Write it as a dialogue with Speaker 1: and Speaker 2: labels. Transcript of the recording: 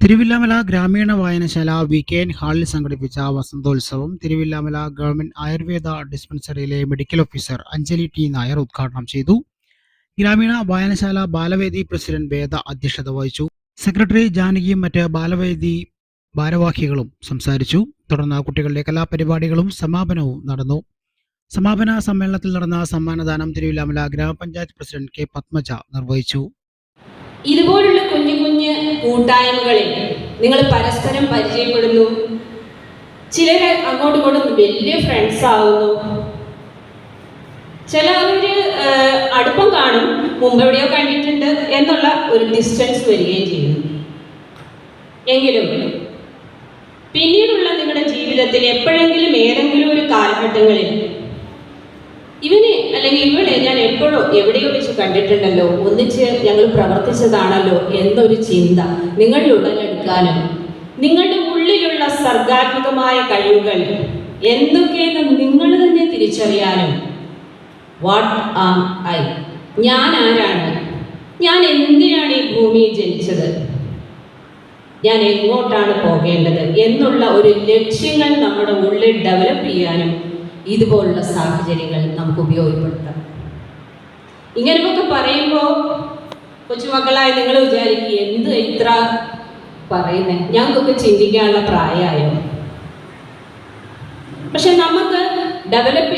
Speaker 1: തിരുവില്ലാമല ഗ്രാമീണ വായനശാല V K N ഹാളിൽ സംഘടിപ്പിച്ച വസന്തോത്സവം Thiruvilwamala government Ayurveda ഡിസ്പെൻസറിയിലെ medical officer Anjali T Nair ഉദ്ഘാടനം ചെയ്തു. ഗ്രാമീണ വായനശാല ബാലവേദി പ്രസിഡന്റ് വേദ അധ്യക്ഷത വഹിച്ചു. സെക്രട്ടറി ജാനകിയും മറ്റ് ബാലവേദി ഭാരവാഹികളും സംസാരിച്ചു. തുടർന്ന് കുട്ടികളുടെ കലാപരിപാടികളും സമാപനവും നടന്നു. സമാപന സമ്മേളനത്തിൽ നടന്ന സമ്മാനദാനം തിരുവില്ലാമല ഗ്രാമപഞ്ചായത്ത് പ്രസിഡന്റ് കെ പത്മജ നിർവഹിച്ചു.
Speaker 2: ഇതുപോലുള്ള കുഞ്ഞു കുഞ്ഞ് കൂട്ടായ്മകളിൽ നിങ്ങൾ പരസ്പരം പരിചയപ്പെടുന്നു. ചിലർ അങ്ങോട്ടും ഇങ്ങോട്ടും വലിയ ഫ്രണ്ട്സ് ആവുന്നു. ചിലവര് അടുപ്പം കാണും മുമ്പ് എവിടെയോ കണ്ടിട്ടുണ്ട് എന്നുള്ള ഒരു ഡിസ്റ്റൻസ് വരികയും ചെയ്യുന്നു എങ്കിലും പിന്നീടുള്ള നിങ്ങളുടെ ജീവിതത്തിൽ എപ്പോഴെങ്കിലും ഏതെങ്കിലും ഒരു കാലഘട്ടങ്ങളിൽ ഇവനെ അല്ലെങ്കിൽ ഇവിടെ ഞാൻ എപ്പോഴോ എവിടെയോ വെച്ച് കണ്ടിട്ടുണ്ടല്ലോ. ഒന്നിച്ച് ഞങ്ങൾ പ്രവർത്തിച്ചതാണല്ലോ എന്നൊരു ചിന്ത നിങ്ങളിൽ ഉടലെടുക്കാനും നിങ്ങളുടെ ഉള്ളിലുള്ള സർഗാത്മകമായ കഴിവുകൾ എന്തൊക്കെയെന്ന് നിങ്ങൾ തന്നെ തിരിച്ചറിയാനും. വാട്ട് ആം ഐ ഞാൻ ആരാണ്? ഞാൻ എന്തിനാണ് ഈ ഭൂമിയിൽ ജനിച്ചത്? ഞാൻ എങ്ങോട്ടാണ് പോകേണ്ടത്? എന്നുള്ള ഒരു ലക്ഷ്യങ്ങൾ നമ്മുടെ ഉള്ളിൽ ഡെവലപ്പ് ചെയ്യാനും ഇതുപോലുള്ള സാഹചര്യങ്ങൾ നമുക്ക് ഉപയോഗപ്പെടുത്താം. ഇങ്ങനെയൊക്കെ പറയുമ്പോൾ കൊച്ചുമക്കളായി നിങ്ങൾ വിചാരിക്കുക എന്ത് ഇത്ര പറയുന്നത് ഞങ്ങൾക്കൊക്കെ ചിന്തിക്കാനുള്ള പ്രായമായോ? പക്ഷെ നമുക്ക് ഡെവലപ്പ്